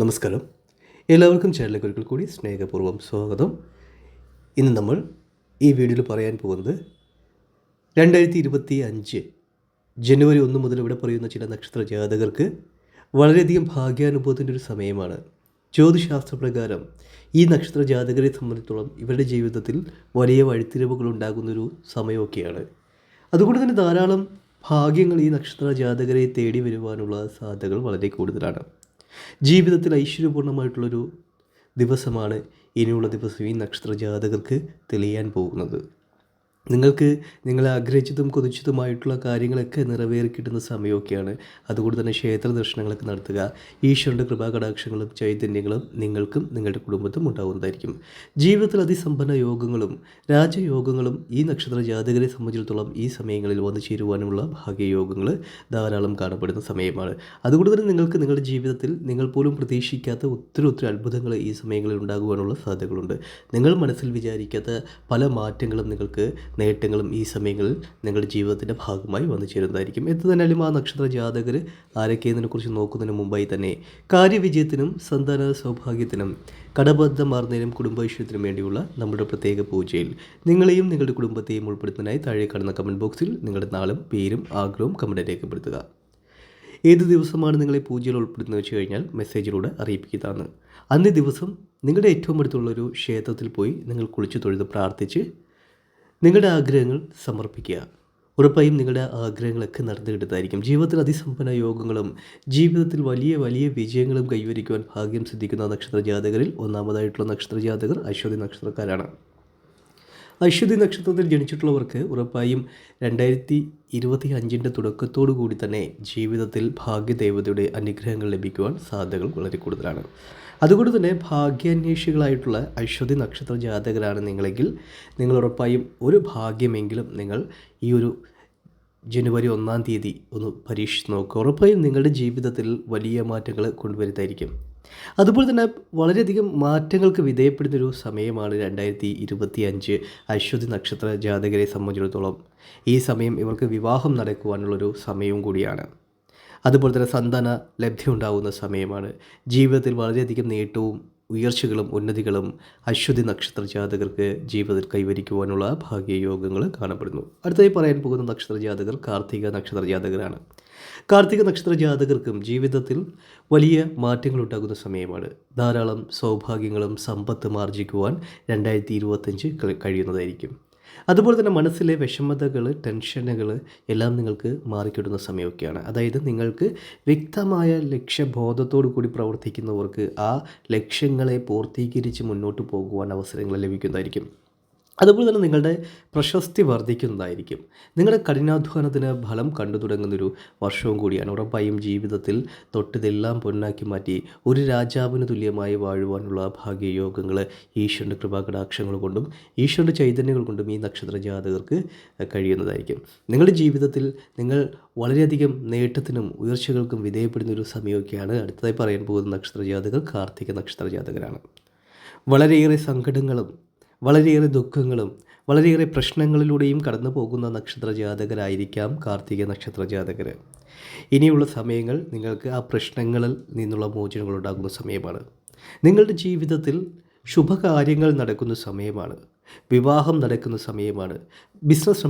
നമസ്കാരം. എല്ലാവർക്കും ചാനലിലേക്ക് ഒരിക്കൽ കൂടി സ്നേഹപൂർവം സ്വാഗതം. ഇന്ന് നമ്മൾ ഈ വീഡിയോയിൽ പറയാൻ പോകുന്നത് രണ്ടായിരത്തി ഇരുപത്തി അഞ്ച് ജനുവരി ഒന്ന് മുതൽ ഇവിടെ പറയുന്ന ചില നക്ഷത്ര ജാതകർക്ക് വളരെയധികം ഭാഗ്യാനുഭവത്തിന്റെ ഒരു സമയമാണ്. ജ്യോതിശാസ്ത്രപ്രകാരം ഈ നക്ഷത്ര ജാതകരെ സംബന്ധിച്ചിടത്തോളം ഇവരുടെ ജീവിതത്തിൽ വലിയ വഴിത്തിരിവുകൾ ഉണ്ടാകുന്നൊരു സമയമൊക്കെയാണ്. അതുകൊണ്ട് തന്നെ ധാരാളം ഭാഗ്യങ്ങൾ ഈ നക്ഷത്ര ജാതകരെ തേടി വരുവാനുള്ള സാധ്യതകൾ വളരെ കൂടുതലാണ്. ജീവിതത്തിൽ ഐശ്വര്യപൂർണമായിട്ടുള്ളൊരു ദിവസമാണ് ഇനിയുള്ള ദിവസം ഈ നക്ഷത്ര ജാതകർക്ക് തെളിയാൻ പോകുന്നത്. നിങ്ങൾക്ക് നിങ്ങൾ ആഗ്രഹിച്ചതും കൊതിച്ചതുമായിട്ടുള്ള കാര്യങ്ങളൊക്കെ നിറവേറി കിട്ടുന്ന സമയമൊക്കെയാണ്. അതുകൊണ്ട് തന്നെ ക്ഷേത്ര ദർശനങ്ങളൊക്കെ നടത്തുക. ഈശ്വരന്റെ കൃപാകടാക്ഷങ്ങളും ചൈതന്യങ്ങളും നിങ്ങൾക്കും നിങ്ങളുടെ കുടുംബത്തും ഉണ്ടാകുന്നതായിരിക്കും ജീവിതത്തിൽ അതിസമ്പന്ന യോഗങ്ങളും രാജയോഗങ്ങളും ഈ നക്ഷത്ര ജാതകരെ സംബന്ധിച്ചിടത്തോളം ഈ സമയങ്ങളിൽ വന്നു ചേരുവാനുമുള്ള ഭാഗ്യയോഗങ്ങൾ ധാരാളം കാണപ്പെടുന്ന സമയമാണ്. അതുകൊണ്ട് തന്നെ നിങ്ങൾക്ക് നിങ്ങളുടെ ജീവിതത്തിൽ നിങ്ങൾ പോലും പ്രതീക്ഷിക്കാത്ത ഒത്തിരി ഒത്തിരി അത്ഭുതങ്ങൾ ഈ സമയങ്ങളിൽ ഉണ്ടാകുവാനുള്ള സാധ്യതകളുണ്ട്. നിങ്ങൾ മനസ്സിൽ വിചാരിക്കാത്ത പല മാറ്റങ്ങളും നിങ്ങൾക്ക് നേട്ടങ്ങളും ഈ സമയങ്ങളിൽ നിങ്ങളുടെ ജീവിതത്തിന്റെ ഭാഗമായി വന്നു ചേരുന്നതായിരിക്കും. എന്ത് തന്നെയാലും ആ നക്ഷത്ര ജാതകർ ആരൊക്കെയെന്നതിനെക്കുറിച്ച് നോക്കുന്നതിന് മുമ്പായി തന്നെ കാര്യവിജയത്തിനും സന്താന സൗഭാഗ്യത്തിനും കടബദ്ധമാർന്നതിനും കുടുംബൈശ്വര്യത്തിനും വേണ്ടിയുള്ള നമ്മുടെ പ്രത്യേക പൂജയിൽ നിങ്ങളെയും നിങ്ങളുടെ കുടുംബത്തെയും ഉൾപ്പെടുത്തുന്നതിനായി താഴെ കാണുന്ന കമന്റ് ബോക്സിൽ നിങ്ങളുടെ നാളും പേരും ആഗ്രഹവും കമന്റ് രേഖപ്പെടുത്തുക. ഏത് ദിവസമാണ് നിങ്ങളെ പൂജയിൽ ഉൾപ്പെടുത്തുന്നത് വെച്ച് കഴിഞ്ഞാൽ മെസ്സേജിലൂടെ അറിയിപ്പിക്കുന്നതാണ്. അന്നേ ദിവസം നിങ്ങളുടെ ഏറ്റവും അടുത്തുള്ളൊരു ക്ഷേത്രത്തിൽ പോയി നിങ്ങൾ കുളിച്ചു തൊഴുത് പ്രാർത്ഥിച്ച് നിങ്ങളുടെ ആഗ്രഹങ്ങൾ സമർപ്പിക്കുക. ഉറപ്പായും നിങ്ങളുടെ ആഗ്രഹങ്ങളൊക്കെ നടന്നു ജീവിതത്തിൽ അതിസമ്പന്ന യോഗങ്ങളും ജീവിതത്തിൽ വലിയ വലിയ വിജയങ്ങളും കൈവരിക്കുവാൻ ഭാഗ്യം സിദ്ധിക്കുന്ന നക്ഷത്ര ജാതകരിൽ ഒന്നാമതായിട്ടുള്ള നക്ഷത്ര ജാതകർ അശ്വതി നക്ഷത്രക്കാരാണ്. അശ്വതി നക്ഷത്രത്തിൽ ജനിച്ചിട്ടുള്ളവർക്ക് ഉറപ്പായും രണ്ടായിരത്തി ഇരുപത്തി അഞ്ചിന്റെ തുടക്കത്തോടു കൂടി തന്നെ ജീവിതത്തിൽ ഭാഗ്യദേവതയുടെ അനുഗ്രഹങ്ങൾ ലഭിക്കുവാൻ സാധ്യതകൾ വളരെ കൂടുതലാണ്. അതുകൊണ്ട് തന്നെ ഭാഗ്യാന്വേഷികളായിട്ടുള്ള അശ്വതി നക്ഷത്ര ജാതകരാണ് നിങ്ങളെങ്കിൽ നിങ്ങൾ ഉറപ്പായും ഒരു ഭാഗ്യമെങ്കിലും നിങ്ങൾ ഈ ഒരു ജനുവരി ഒന്നാം തീയതി ഒന്ന് പരീക്ഷിച്ച് നോക്കുക. ഉറപ്പായും നിങ്ങളുടെ ജീവിതത്തിൽ വലിയ മാറ്റങ്ങൾ കൊണ്ടുവരുന്നതായിരിക്കും. അതുപോലെ തന്നെ വളരെയധികം മാറ്റങ്ങൾക്ക് വിധേയപ്പെടുന്ന ഒരു സമയമാണ് രണ്ടായിരത്തി ഇരുപത്തി അഞ്ച് അശ്വതി നക്ഷത്ര ജാതകരെ സംബന്ധിച്ചിടത്തോളം. ഈ സമയം ഇവർക്ക് വിവാഹം നടക്കുവാനുള്ളൊരു സമയവും കൂടിയാണ്. അതുപോലെ തന്നെ സന്താന ലബ്ധി ഉണ്ടാകുന്ന സമയമാണ്. ജീവിതത്തിൽ വളരെയധികം നേട്ടവും ഉയർച്ചകളും ഉന്നതികളും അശ്വതി നക്ഷത്ര ജാതകർക്ക് ജീവിതത്തിൽ കൈവരിക്കുവാനുള്ള ഭാഗ്യയോഗങ്ങൾ കാണപ്പെടുന്നു. അടുത്തായി പറയാൻ പോകുന്ന നക്ഷത്ര ജാതകർ കാർത്തിക നക്ഷത്ര ജാതകരാണ്. കാർത്തിക നക്ഷത്ര ജാതകർക്കും ജീവിതത്തിൽ വലിയ മാറ്റങ്ങൾ ഉണ്ടാകുന്ന സമയമാണ്. ധാരാളം സൗഭാഗ്യങ്ങളും സമ്പത്തും ആർജിക്കുവാൻ രണ്ടായിരത്തി ഇരുപത്തഞ്ച് കഴിയുന്നതായിരിക്കും. അതുപോലെ തന്നെ മനസ്സിലെ വിഷമതകൾ ടെൻഷനുകൾ എല്ലാം നിങ്ങൾക്ക് മാറിക്കിടുന്ന സമയമൊക്കെയാണ്. അതായത് നിങ്ങൾക്ക് വ്യക്തമായ ലക്ഷ്യബോധത്തോടു കൂടി പ്രവർത്തിക്കുന്നവർക്ക് ആ ലക്ഷ്യങ്ങളെ പൂർത്തീകരിച്ച് മുന്നോട്ട് പോകുവാൻ അവസരങ്ങൾ ലഭിക്കുന്നതായിരിക്കും. അതുപോലെ തന്നെ നിങ്ങളുടെ പ്രശസ്തി വർദ്ധിക്കുന്നതായിരിക്കും. നിങ്ങളുടെ കഠിനാധ്വാനത്തിന് ഫലം കണ്ടു തുടങ്ങുന്നൊരു വർഷവും കൂടിയാണ്. ഉറപ്പായും ജീവിതത്തിൽ തൊട്ടിതെല്ലാം പൊന്നാക്കി മാറ്റി ഒരു രാജാവിന് തുല്യമായി വാഴുവാനുള്ള ഭാഗ്യയോഗങ്ങൾ ഈശ്വരന്റെ കൃപാകടാക്ഷങ്ങൾ കൊണ്ടും ഈശ്വരന്റെ ചൈതന്യങ്ങൾ കൊണ്ടും ഈ നക്ഷത്ര ജാതകർക്ക് കഴിയുന്നതായിരിക്കും. നിങ്ങളുടെ ജീവിതത്തിൽ നിങ്ങൾ വളരെയധികം നേട്ടത്തിനും ഉയർച്ചകൾക്കും വിധേയപ്പെടുന്ന ഒരു സമയമൊക്കെയാണ് അടുത്തതായി പറയാൻ പോകുന്ന നക്ഷത്ര ജാതകർ കാർത്തിക നക്ഷത്ര ജാതകരാണ്. വളരെയേറെ സങ്കടങ്ങളും വളരെയേറെ ദുഃഖങ്ങളും വളരെയേറെ പ്രശ്നങ്ങളിലൂടെയും കടന്നു പോകുന്ന നക്ഷത്ര ജാതകരായിരിക്കാം കാർത്തിക നക്ഷത്ര ജാതകർ ഇനിയുള്ള സമയങ്ങൾ നിങ്ങൾക്ക് ആ പ്രശ്നങ്ങളിൽ നിന്നുള്ള മോചനങ്ങൾ ഉണ്ടാകുന്ന സമയമാണ്. നിങ്ങളുടെ ജീവിതത്തിൽ ശുഭകാര്യങ്ങൾ നടക്കുന്ന സമയമാണ്. വിവാഹം നടക്കുന്ന സമയമാണ്. ബിസിനസ്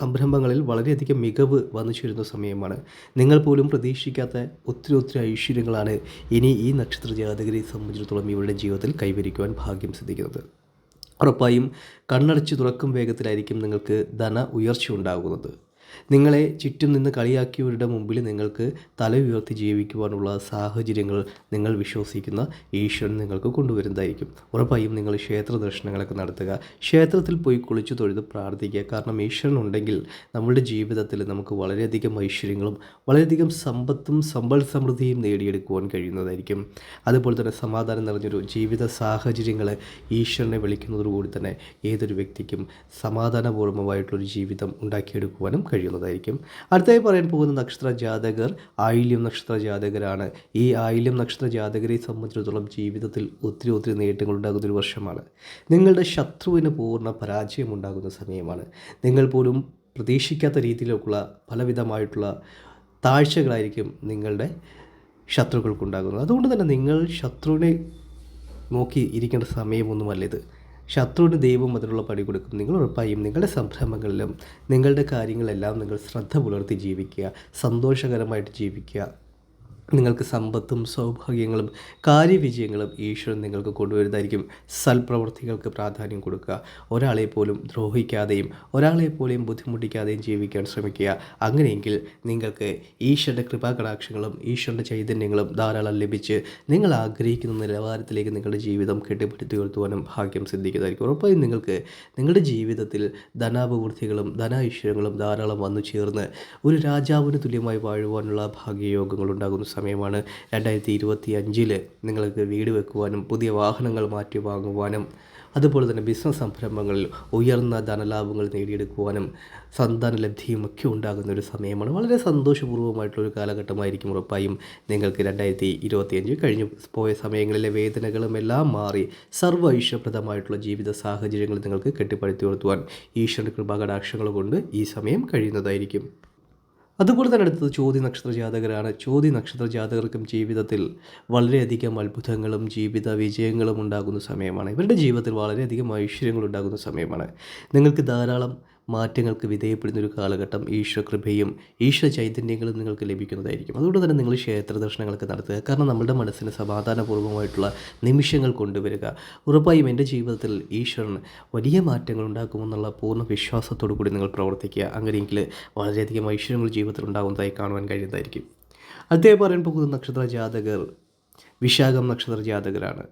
സംരംഭങ്ങളിൽ വളരെയധികം മികവ് വന്നു ചേരുന്ന സമയമാണ്. നിങ്ങൾ പോലും പ്രതീക്ഷിക്കാത്ത ഒത്തിരി ഒത്തിരി ഐശ്വര്യങ്ങളാണ് ഇനി ഈ നക്ഷത്ര ജാതകരെ സംബന്ധിച്ചിടത്തോളം ഇവരുടെ ജീവിതത്തിൽ കൈവരിക്കുവാൻ ഭാഗ്യം സിദ്ധിക്കുന്നത്. ഉറപ്പായും കണ്ണടച്ച് തുറക്കും വേഗത്തിലായിരിക്കും നിങ്ങൾക്ക് ധന ഉയർച്ച ഉണ്ടാകുന്നത് നിങ്ങളെ ചുറ്റും നിന്ന് കളിയാക്കിയവരുടെ മുമ്പിൽ നിങ്ങൾക്ക് തല ഉയർത്തി ജീവിക്കുവാനുള്ള സാഹചര്യങ്ങൾ നിങ്ങൾ വിശ്വസിക്കുന്ന ഈശ്വരൻ നിങ്ങൾക്ക് കൊണ്ടുവരുന്നതായിരിക്കും. ഉറപ്പായും നിങ്ങൾ ക്ഷേത്ര ദർശനങ്ങളൊക്കെ നടത്തുക. ക്ഷേത്രത്തിൽ പോയി കുളിച്ചു തൊഴുത് പ്രാർത്ഥിക്കുക. കാരണം ഈശ്വരൻ ഉണ്ടെങ്കിൽ നമ്മുടെ ജീവിതത്തിൽ നമുക്ക് വളരെയധികം ഐശ്വര്യങ്ങളും വളരെയധികം സമ്പത്തും സമ്പൽ സമൃദ്ധിയും നേടിയെടുക്കുവാൻ കഴിയുന്നതായിരിക്കും. അതുപോലെ തന്നെ സമാധാനം നിറഞ്ഞൊരു ജീവിത സാഹചര്യങ്ങൾ ഈശ്വരനെ വിളിക്കുന്നതോടുകൂടി തന്നെ ഏതൊരു വ്യക്തിക്കും സമാധാനപൂർവമായിട്ടുള്ളൊരു ജീവിതം ഉണ്ടാക്കിയെടുക്കുവാനും കഴിയും. കഴിയുന്നതായിരിക്കും. അടുത്തായി പറയാൻ പോകുന്ന നക്ഷത്ര ജാതകർ ആയില്യം നക്ഷത്ര ജാതകരാണ്. ഈ ആയില്യം നക്ഷത്ര ജാതകരെ സംബന്ധിച്ചിടത്തോളം ജീവിതത്തിൽ ഒത്തിരി ഒത്തിരി നേട്ടങ്ങൾ ഉണ്ടാകുന്ന ഒരു വർഷമാണ്. നിങ്ങളുടെ ശത്രുവിന് പൂർണ പരാജയം ഉണ്ടാകുന്ന സമയമാണ്. നിങ്ങൾ പോലും പ്രതീക്ഷിക്കാത്ത രീതിയിലേക്കുള്ള പലവിധമായിട്ടുള്ള താഴ്ചകളായിരിക്കും നിങ്ങളുടെ ശത്രുക്കൾക്കുണ്ടാകുന്നത്. അതുകൊണ്ട് തന്നെ നിങ്ങൾ ശത്രുവിനെ നോക്കി ഇരിക്കേണ്ട സമയമൊന്നുമല്ല ഇത്. ശത്രുവിന് ദൈവം അതിനുള്ള പടി കൊടുക്കും നിങ്ങൾ ഉറപ്പായും നിങ്ങളുടെ സംരംഭങ്ങളിലും നിങ്ങളുടെ കാര്യങ്ങളെല്ലാം നിങ്ങൾ ശ്രദ്ധ പുലർത്തി ജീവിക്കുക സന്തോഷകരമായിട്ട് ജീവിക്കുക. നിങ്ങൾക്ക് സമ്പത്തും സൗഭാഗ്യങ്ങളും കാര്യവിജയങ്ങളും ഈശ്വരൻ നിങ്ങൾക്ക് കൊണ്ടുവരുന്നതായിരിക്കും. സൽപ്രവൃത്തികൾക്ക് പ്രാധാന്യം കൊടുക്കുക. ഒരാളെ പോലും ദ്രോഹിക്കാതെയും ഒരാളെ പോലെയും ബുദ്ധിമുട്ടിക്കാതെയും ജീവിക്കാൻ ശ്രമിക്കുക. അങ്ങനെയെങ്കിൽ നിങ്ങൾക്ക് ഈശ്വരന്റെ കൃപാകടാക്ഷങ്ങളും ഈശ്വരന്റെ ചൈതന്യങ്ങളും ധാരാളം ലഭിച്ച് നിങ്ങൾ ആഗ്രഹിക്കുന്ന നിലവാരത്തിലേക്ക് നിങ്ങളുടെ ജീവിതം കെട്ടിപ്പടുത്തി ഉയർത്തുവാനും ഭാഗ്യം സിദ്ധിക്കുന്നതായിരിക്കും. ഉറപ്പായും നിങ്ങൾക്ക് നിങ്ങളുടെ ജീവിതത്തിൽ ധനാഭിവൃദ്ധികളും ധനൈശ്വര്യങ്ങളും ധാരാളം വന്നു ചേർന്ന് ഒരു രാജാവിന് തുല്യമായി വാഴുവാനുള്ള ഭാഗ്യയോഗങ്ങൾ സമയമാണ് രണ്ടായിരത്തി ഇരുപത്തി അഞ്ചിൽ നിങ്ങൾക്ക് വീട് വെക്കുവാനും പുതിയ വാഹനങ്ങൾ മാറ്റി വാങ്ങുവാനും അതുപോലെ തന്നെ ബിസിനസ് സംരംഭങ്ങളിൽ ഉയർന്ന ധനലാഭങ്ങൾ നേടിയെടുക്കുവാനും സന്താന ലബ്ധിയും ഒക്കെ ഉണ്ടാകുന്ന ഒരു സമയമാണ്. വളരെ സന്തോഷപൂർവമായിട്ടുള്ള ഒരു കാലഘട്ടമായിരിക്കും ഉറപ്പായും നിങ്ങൾക്ക് രണ്ടായിരത്തി ഇരുപത്തിയഞ്ച് കഴിഞ്ഞു പോയ സമയങ്ങളിലെ വേദനകളും എല്ലാം മാറി സർവ ഐശ്വര്യപ്രദമായിട്ടുള്ള ജീവിത സാഹചര്യങ്ങൾ നിങ്ങൾക്ക് കെട്ടിപ്പടുത്തി ഉയർത്തുവാൻ ഈശ്വരന്റെ കൃപാകടാക്ഷങ്ങൾ കൊണ്ട് ഈ സമയം കഴിയുന്നതായിരിക്കും. അതുപോലെ തന്നെ അടുത്തത് ചോദ്യ നക്ഷത്ര ജാതകരാണ്. ചോദ്യ നക്ഷത്ര ജാതകർക്കും ജീവിതത്തിൽ വളരെയധികം അത്ഭുതങ്ങളും ജീവിത വിജയങ്ങളും ഉണ്ടാകുന്ന സമയമാണ്. ഇവരുടെ ജീവിതത്തിൽ വളരെയധികം ഐശ്വര്യങ്ങൾ ഉണ്ടാകുന്ന സമയമാണ്. നിങ്ങൾക്ക് ധാരാളം മാറ്റങ്ങൾക്ക് വിധേയപ്പെടുന്ന ഒരു കാലഘട്ടം ഈശ്വര കൃപയും ഈശ്വര ചൈതന്യങ്ങളും നിങ്ങൾക്ക് ലഭിക്കുന്നതായിരിക്കും. അതുകൊണ്ട് തന്നെ നിങ്ങൾ ക്ഷേത്ര ദർശനങ്ങളൊക്കെ നടത്തുക. കാരണം നമ്മുടെ മനസ്സിന് സമാധാനപൂർവമായിട്ടുള്ള നിമിഷങ്ങൾ കൊണ്ടുവരിക. ഉറപ്പായും എന്റെ ജീവിതത്തിൽ ഈശ്വരൻ വലിയ മാറ്റങ്ങൾ ഉണ്ടാക്കുമെന്നുള്ള പൂർണ വിശ്വാസത്തോടു കൂടി നിങ്ങൾ പ്രവർത്തിക്കുക. അങ്ങനെയെങ്കിൽ വളരെയധികം ഐശ്വര്യങ്ങൾ ജീവിതത്തിൽ ഉണ്ടാകുന്നതായി കാണുവാൻ കഴിയുന്നതായിരിക്കും. അദ്ദേഹം പറയാൻ പോകുന്ന നക്ഷത്ര ജാതകർ വിശാഖം നക്ഷത്ര ജാതകരാണ്.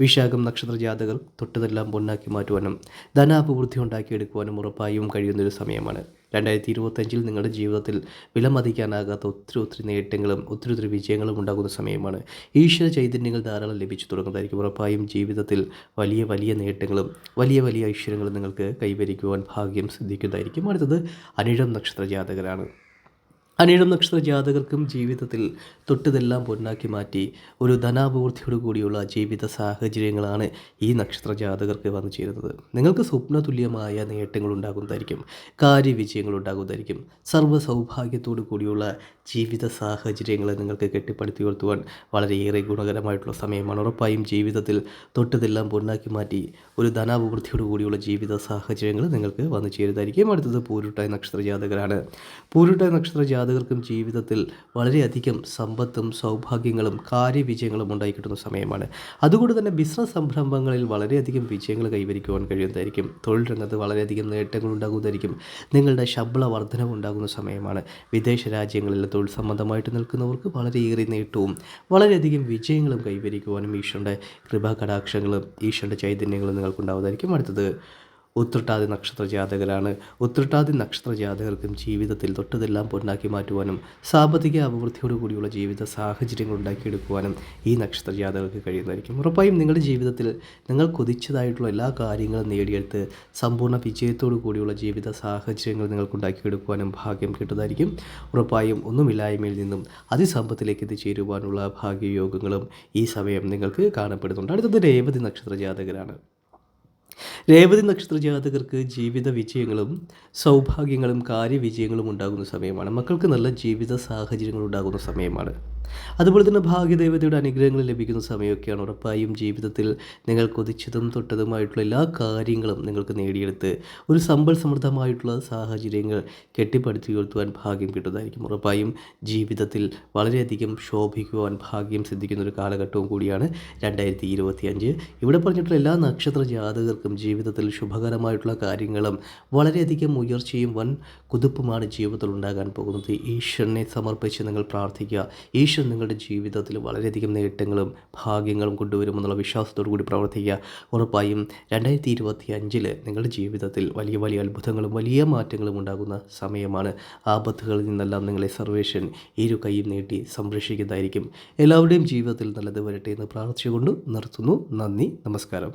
വിശാഖം നക്ഷത്ര ജാതകർ തൊട്ടതെല്ലാം പൊന്നാക്കി മാറ്റുവാനും ധനാഭിവൃദ്ധി ഉണ്ടാക്കിയെടുക്കുവാനും ഉറപ്പായും കഴിയുന്നൊരു സമയമാണ്. രണ്ടായിരത്തി ഇരുപത്തഞ്ചിൽ നിങ്ങളുടെ ജീവിതത്തിൽ വിലമതിക്കാനാകാത്ത ഒത്തിരി ഒത്തിരി നേട്ടങ്ങളും ഒത്തിരി ഒത്തിരി വിജയങ്ങളും ഉണ്ടാകുന്ന സമയമാണ്. ഈശ്വര ചൈതന്യങ്ങൾ ധാരാളം ലഭിച്ചു തുടങ്ങുന്നതായിരിക്കും ഉറപ്പായും ജീവിതത്തിൽ വലിയ വലിയ നേട്ടങ്ങളും വലിയ വലിയ ഐശ്വര്യങ്ങളും നിങ്ങൾക്ക് കൈവരിക്കുവാൻ ഭാഗ്യം സിദ്ധിക്കുന്നതായിരിക്കും. അടുത്തത് അനിഴം നക്ഷത്ര ജാതകരാണ്. അനിഴം നക്ഷത്ര ജാതകർക്കും ജീവിതത്തിൽ തൊട്ടതെല്ലാം പൊന്നാക്കി മാറ്റി ഒരു ധനാഭിവൃദ്ധിയോട് കൂടിയുള്ള ജീവിത സാഹചര്യങ്ങളാണ് ഈ നക്ഷത്ര ജാതകർക്ക് വന്നു ചേരുന്നത്. നിങ്ങൾക്ക് സ്വപ്നതുല്യമായ നേട്ടങ്ങൾ ഉണ്ടാകുന്നതായിരിക്കും കാര്യവിജയങ്ങൾ ഉണ്ടാകുന്നതായിരിക്കും സർവ സൗഭാഗ്യത്തോടു കൂടിയുള്ള ജീവിത സാഹചര്യങ്ങളെ നിങ്ങൾക്ക് കെട്ടിപ്പടുത്തി ഉയർത്തുവാൻ വളരെയേറെ ഗുണകരമായിട്ടുള്ള സമയമാണ്. ഉറപ്പായും ജീവിതത്തിൽ തൊട്ടതെല്ലാം പൊന്നാക്കി മാറ്റി ഒരു ധനാഭിവൃദ്ധിയോട് കൂടിയുള്ള ജീവിത സാഹചര്യങ്ങൾ നിങ്ങൾക്ക് വന്നു ചേരുന്നതായിരിക്കും. അടുത്തത് പൂരുട്ടായ നക്ഷത്ര ജാതകരാണ്. പൂരുട്ടായ നക്ഷത്ര ജാതകർക്കും ജീവിതത്തിൽ വളരെയധികം സമ്പത്തും സൗഭാഗ്യങ്ങളും കാര്യവിജയങ്ങളും ഉണ്ടായി കിട്ടുന്ന സമയമാണ്. അതുകൊണ്ട് തന്നെ ബിസിനസ് സംരംഭങ്ങളിൽ വളരെയധികം വിജയങ്ങൾ കൈവരിക്കുവാൻ കഴിയുന്നതായിരിക്കും. തൊഴിൽ രംഗത്ത് വളരെയധികം നേട്ടങ്ങൾ ഉണ്ടാകുന്നതായിരിക്കും. നിങ്ങളുടെ ശബ്ള വർധനവ് ഉണ്ടാകുന്ന സമയമാണ്. വിദേശ രാജ്യങ്ങളിൽ തൊഴിൽ സംബന്ധമായിട്ട് നിൽക്കുന്നവർക്ക് വളരെയേറെ നേട്ടവും വളരെയധികം വിജയങ്ങളും കൈവരിക്കുവാനും ഈശ്വരന്റെ കൃപാകടാക്ഷങ്ങളും ഈശോയുടെ ചൈതന്യങ്ങളും നിങ്ങൾക്കുണ്ടാവുന്നതായിരിക്കും അടുത്തത്. ഉത്രട്ടാതി നക്ഷത്ര ജാതകരാണ്. ഉത്രട്ടാതി നക്ഷത്ര ജാതകർക്കും ജീവിതത്തിൽ തൊട്ടതെല്ലാം പൊന്നാക്കി മാറ്റുവാനും സാമ്പത്തിക അഭിവൃദ്ധിയോടുകൂടിയുള്ള ജീവിത സാഹചര്യങ്ങൾ ഉണ്ടാക്കിയെടുക്കുവാനും ഈ നക്ഷത്ര ജാതകർക്ക് കഴിയുന്നതായിരിക്കും. ഉറപ്പായും നിങ്ങളുടെ ജീവിതത്തിൽ നിങ്ങൾ കൊതിച്ചതായിട്ടുള്ള എല്ലാ കാര്യങ്ങളും നേടിയെടുത്ത് സമ്പൂർണ വിജയത്തോടു കൂടിയുള്ള ജീവിത സാഹചര്യങ്ങൾ നിങ്ങൾക്ക് ഉണ്ടാക്കിയെടുക്കുവാനും ഭാഗ്യം കിട്ടുന്നതായിരിക്കും. ഉറപ്പായും ഒന്നുമില്ലായ്മയിൽ നിന്നും അതിസമ്പത്തിലേക്ക് എത്തിച്ചേരുവാനുള്ള ഭാഗ്യയോഗങ്ങളും ഈ സമയം നിങ്ങൾക്ക് കാണപ്പെടുന്നുണ്ട്. അടുത്തത് രേവതി നക്ഷത്ര ജാതകരാണ്. രേവതി നക്ഷത്ര ജാതകർക്ക് ജീവിത വിജയങ്ങളും സൗഭാഗ്യങ്ങളും കാര്യവിജയങ്ങളും ഉണ്ടാകുന്ന സമയമാണ്. മക്കൾക്ക് നല്ല ജീവിത സാഹചര്യങ്ങൾ ഉണ്ടാകുന്ന സമയമാണ്. അതുപോലെ തന്നെ ഭാഗ്യദേവതയുടെ അനുഗ്രഹങ്ങൾ ലഭിക്കുന്ന സമയമൊക്കെയാണ് ഉറപ്പായും ജീവിതത്തിൽ നിങ്ങൾ കൊതിച്ചതും തൊട്ടതുമായിട്ടുള്ള എല്ലാ കാര്യങ്ങളും നിങ്ങൾക്ക് നേടിയെടുത്ത് ഒരു സമ്പൽ സമൃദ്ധമായിട്ടുള്ള സാഹചര്യങ്ങൾ കെട്ടിപ്പടുത്തി ഉയർത്തുവാൻ ഭാഗ്യം കിട്ടുന്നതായിരിക്കും. ഉറപ്പായും ജീവിതത്തിൽ വളരെയധികം ശോഭിക്കുവാൻ ഭാഗ്യം സിദ്ധിക്കുന്ന ഒരു കാലഘട്ടവും കൂടിയാണ് രണ്ടായിരത്തി ഇരുപത്തി അഞ്ച് ഇവിടെ പറഞ്ഞിട്ടുള്ള എല്ലാ നക്ഷത്ര ജാതകർക്കും ജീവിതത്തിൽ ശുഭകരമായിട്ടുള്ള കാര്യങ്ങളും വളരെയധികം ഉയർച്ചയും വൻ കുതിപ്പുമാണ് ജീവിതത്തിൽ ഉണ്ടാകാൻ പോകുന്നത്. ഈശ്വരനെ സമർപ്പിച്ച് നിങ്ങൾ പ്രാർത്ഥിക്കുക. ഈശ്വരൻ നിങ്ങളുടെ ജീവിതത്തിൽ വളരെയധികം നേട്ടങ്ങളും ഭാഗ്യങ്ങളും കൊണ്ടുവരുമെന്നുള്ള വിശ്വാസത്തോടു കൂടി പ്രവർത്തിക്കുക. ഉറപ്പായും രണ്ടായിരത്തി ഇരുപത്തി അഞ്ചിൽ നിങ്ങളുടെ ജീവിതത്തിൽ വലിയ വലിയ അത്ഭുതങ്ങളും വലിയ മാറ്റങ്ങളും ഉണ്ടാകുന്ന സമയമാണ്. ആപത്തുകളിൽ നിന്നെല്ലാം നിങ്ങളെ സർവേഷൻ ഇരു കൈയും നീട്ടി സംരക്ഷിക്കുന്നതായിരിക്കും. എല്ലാവരുടെയും ജീവിതത്തിൽ നല്ലത് വരട്ടെ എന്ന് പ്രാർത്ഥിച്ചുകൊണ്ട് നിർത്തുന്നു. നന്ദി. നമസ്കാരം.